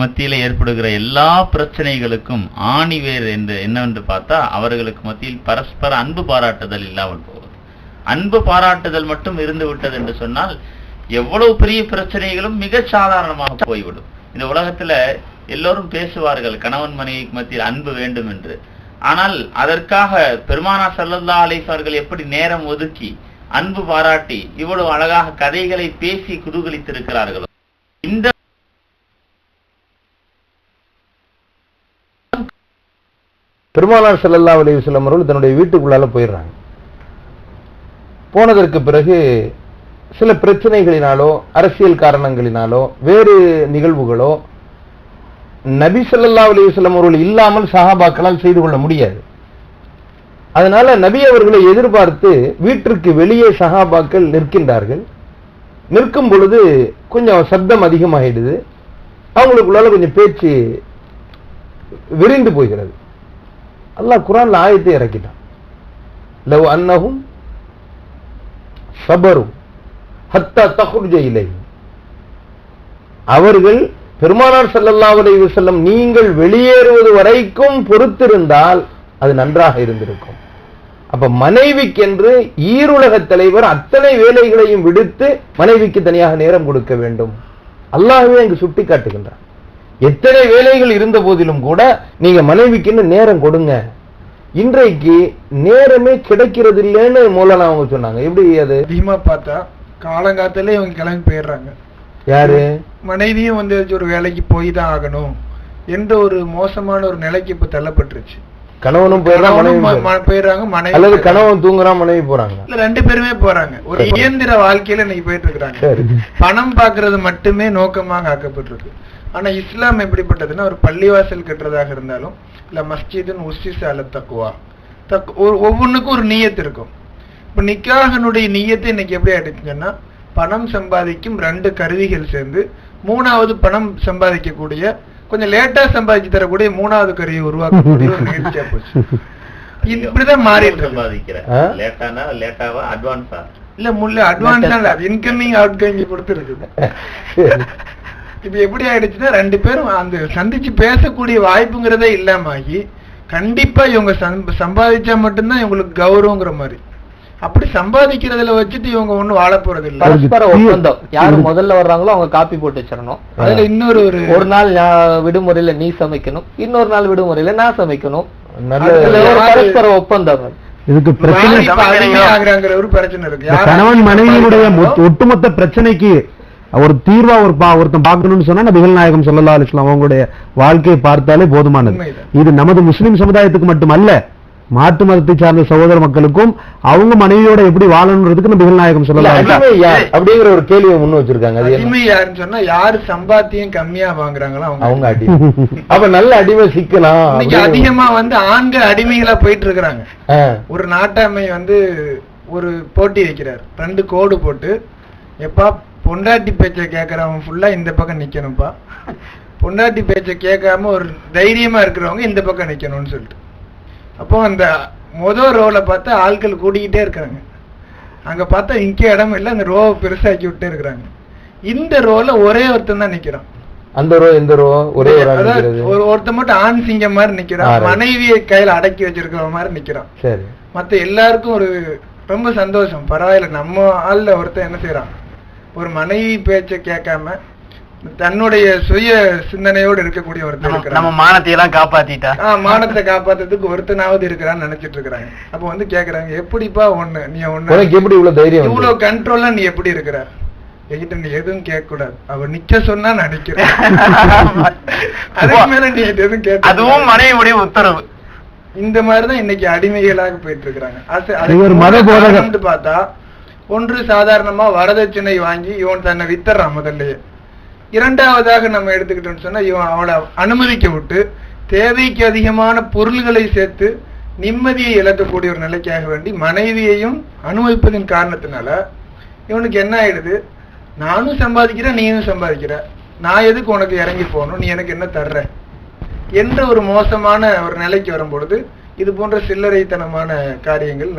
மத்தியில் ஏற்படுகிற எல்லா பிரச்சனைகளுக்கும் ஆணிவேர் என்று என்னவென்று பார்த்தா அவர்களுக்கு மத்தியில் பரஸ்பர அன்பு பாராட்டுதல் இல்லாமல் போகுது அன்பு பாராட்டுதல் மட்டும் இருந்து விட்டது என்று சொன்னால் எவ்வளவு பெரிய பிரச்சனைகளும் மிக சாதாரணமாக போய்விடும். இந்த உலகத்துல எல்லோரும் பேசுவார்கள் கணவன் மனைவிக்கு மத்தியில் அன்பு வேண்டும் என்று. ஆனால் அதற்காக பெருமானா சல்லல்லா அலைஹி எப்படி நேரம் ஒதுக்கி அன்பு பாராட்டி இவ்வளவு அழகாக கதைகளை பேசி குதூகலித்திருக்கிறார்களோ இந்த பெருமானார் செல்லல்லா அலைஹி வஸல்லம் அவர்கள் தன்னுடைய வீட்டுக்குள்ளால போயிடுறாங்க. போனதற்கு பிறகு சில பிரச்சனைகளினாலோ அரசியல் காரணங்களினாலோ வேறு நிகழ்வுகளோ நபி சொல்லல்லா அலைஹி வஸல்லம் அவர்கள் இல்லாமல் சஹாபாக்களால் செய்து கொள்ள முடியாது. அதனால நபி அவர்களை எதிர்பார்த்து வீட்டிற்கு வெளியே சஹாபாக்கள் நிற்கின்றார்கள். நிற்கும் பொழுது கொஞ்சம் சப்தம் அதிகமாகிடுது அவங்களுக்குள்ளால கொஞ்சம் பேச்சு விரிந்து போகிறது. அல்லாஹ் குரான்ல ஆயத்தை இறக்கிட்டான். லவ் அன்னஹும் சபரும் ஹத்தா தஹ்ருஜ இலைஹிம் அவர்கள் பெருமானார் ஸல்லல்லாஹு அலைஹி வஸல்லம் நீங்கள் வெளியேறுவது வரைக்கும் பொறுத்திருந்தால் அது நன்றாக இருந்திருக்கும். அப்ப மனைவிக்கென்று ஈருலக தலைவர் அத்தனை வேலைகளையும் விடுத்து மனைவிக்கு தனியாக நேரம் கொடுக்க வேண்டும். அல்லாஹ்வே இங்கு சுட்டி காட்டுகின்றார் எத்தனை வேலைகள் இருந்த போதிலும் கூட நீங்க மனைவிக்குன்னு நேரம் கொடுங்க. இன்றைக்கு நேரமே கிடைக்கிறது இல்லைன்னு மூலனா அவங்க சொன்னாங்க. எப்படி அது? அதிகமா பார்த்தா காலங்காத்தாலே இவங்க கிளம்பி போயிடுறாங்க. யாரு? மனைவியும் வந்து ஒரு வேலைக்கு போய் தான் ஆகணும். என்ற ஒரு மோசமான ஒரு நிலைக்கு இப்ப தள்ளப்பட்டுருச்சு. கணவனும் போயிடுறான் போயிடுறாங்க மனைவி அல்லது. கணவன் தூங்குறான் மனைவி போறாங்க இல்ல ரெண்டு பேருமே போறாங்க. ஒரு இயந்திர வாழ்க்கையில இன்னைக்கு போயிட்டு இருக்காங்க சரி. பணம் பார்க்கிறது மட்டுமே நோக்கமாக ஆக்கப்பட்டிருக்கு. ஆனா இஸ்லாம் எப்படிப்பட்டதுன்னா ஒரு பள்ளிவாசல் கட்டுறதாக இருந்தாலும் இல்ல மஸ்ஜிதுன் உஸ்ஸிஸ அல தக்குவா தக் ஒரு- ஒவ்வொன்றுக்கும் ஒரு நியத்து இருக்கும். இப்ப நிக்காகனுடைய நியத்தை இன்னைக்கு எப்படி ஆயிடுச்சுன்னா பணம் சம்பாதிக்கும் ரெண்டு கருவிகள் சேர்ந்து மூணாவது பணம் சம்பாதிக்கக்கூடிய கொஞ்சம் லேட்டா சம்பாதிச்சு தரக்கூடிய மூணாவது கருவியை உருவாக்கக்கூடிய ஒரு நிகழ்ச்சியா போச்சு. இப்படிதான் மாறிட்டு இருக்கு. சம்பாதிக்கிற. ஆ? லேட்டானா லேட்டாவா அட்வான்ஸா இல்ல முள்ள அட்வான்ஸ் இன்கமிங் அவுட் கோயிங் பொறுத்து இருக்குது சரி. இப்ப எப்படி ஆயிடுச்சுன்னா ரெண்டு பேரும் அந்த சந்திச்சு பேசக்கூடிய வாய்ப்புங்கிறதே இல்லாம ஆகி கண்டிப்பா இவங்க சம்ப- சம்பாதிச்சா மட்டும்தான் இவங்களுக்கு கௌரவங்கிற மாதிரி. அப்படி சம்பாதிக்கிறதுல வச்சுட்டு இவங்க ஒண்ணும் வாழ போறது இல்ல. பரஸ்பர ஒப்பந்தம். யாரு முதல்ல வர்றாங்களோ அவங்க காப்பி போட்டு வச்சிடணும். அதுல இன்னொரு ஒரு ஒரு நாள் விடுமுறையில நீ சமைக்கணும். இன்னொரு நாள் விடுமுறையில நான் சமைக்கணும். பரஸ்பர ஒப்பந்தம். இதுக்கு பிரச்சனை கணவன் மனைவியினுடைய ஒட்டுமொத்த பிரச்சனைக்கு ஒரு தீர்வா ஒரு பா ஒருத்தன் பார்க்கணும்னு சொன்னா நபிகள் நாயகம் ஸல்லல்லாஹு அலைஹி வஸல்லம் அவங்களுடைய வாழ்க்கையை பார்த்தாலே போதுமானது. இது நமது முஸ்லிம் சமுதாயத்துக்கு மட்டுமல்ல மாற்று மதத்தை சார்ந்த சகோதர மக்களுக்கும் அவங்க மனைவியோட எப்படி வாழணுன்றதுக்கு நபிகள் நாயகம் யார் அப்படிங்கிற ஒரு கேள்வியை முன் வச்சிருக்காங்க? அடிமை யாருன்னு சொன்னா யாரு சம்பாத்தியம் கம்மியா வாங்குறாங்களோ அவங்க அவங்க அடிமை. அப்ப நல்ல அடிமை சிக்கலாம் அதிகமா வந்து ஆண்கள் அடிமைகளா போயிட்டு இருக்கிறாங்க ஒரு நாட்டாமை வந்து ஒரு போட்டி வைக்கிறார். ரெண்டு கோடு போட்டு எப்பா பொண்டாட்டி பேச்சை கேட்கறவன் ஃபுல்லா இந்த பக்கம் நிக்கணும்ப்பா. பொண்டாட்டி பேச்சை கேட்காம ஒரு தைரியமா இருக்கிறவங்க இந்த பக்கம் நிக்கணும்னு சொல்லிட்டு. அப்போ அந்த முதல் ரோல பார்த்தா ஆட்கள் கூடிக்கிட்டே இருக்காங்க அங்க பார்த்தா இங்க இடம் இல்லை அந்த ரோவை பெருசாக்கி விட்டே இருக்கிறாங்க. இந்த ரோல ஒரே ஒருத்தன் தான் நிக்கிறான். அந்த ரோ இந்த ரோ ஒரே ஒரு ஒருத்தன் மட்டும் ஆண் சிங்கம் மாதிரி நிக்கிறான். மனைவியை கையில அடக்கி வச்சிருக்கிற மாதிரி நிக்கிறான். சரி. மத்த எல்லாருக்கும் ஒரு ரொம்ப சந்தோஷம். பரவாயில்ல நம்ம ஆள்ல ஒருத்தன் என்ன செய்யறான் ஒரு மனைவி பேச்ச கேட்காம தன்னுடைய சுய சிந்தனையோடு இருக்கக்கூடிய ஒருத்தன் நம்ம இருக்கிறான் மானத்தை எல்லாம் காப்பாத்திட்டா? ஆ, மானத்தை காப்பாத்துறதுக்கு ஒருத்தனாவது இருக்கிறான்னு நினைச்சிட்டு இருக்கிறாங்க. அப்ப வந்து கேக்குறாங்க எப்படிப்பா ஒண்ணு? நீ ஒண்ணு எப்படி இவ்வளவு தைரியம் இவ்வளவு வந்து? கண்ட்ரோலா நீ எப்படி இருக்கிற? என்கிட்ட நீ எதுவும் கேட்க கூடாது அவ நிக்க சொன்னா நான் நிக்கிறேன் அதுக்கு மேல நீ எதுவும் கேட்க அதுவும் மனைவியுடைய உத்தரவு. இந்த மாதிரிதான் இன்னைக்கு அடிமைகளாக போயிட்டு இருக்கிறாங்க. பார்த்தா ஒன்று சாதாரணமா வரதட்சணை வாங்கி இவன் தன்னை வித்தர்றான் முதல்லயே. இரண்டாவதாக நம்ம எடுத்துக்கிட்டோம்னு சொன்னால் இவன் அவளை அனுமதிக்க விட்டு தேவைக்கு அதிகமான பொருள்களை சேர்த்து நிம்மதியை இழக்கக்கூடிய ஒரு நிலைக்காக வேண்டி மனைவியையும் அனுமதிப்பதின் காரணத்தினால இவனுக்கு என்ன ஆயிடுது? நானும் சம்பாதிக்கிறேன் நீயும் சம்பாதிக்கிற. நான் எதுக்கு உனக்கு இறங்கி போகணும்? நீ எனக்கு என்ன தர்ற? என்ற ஒரு மோசமான ஒரு நிலைக்கு வரும்பொழுது இது போன்ற சில்லறைத்தனமான காரியங்கள்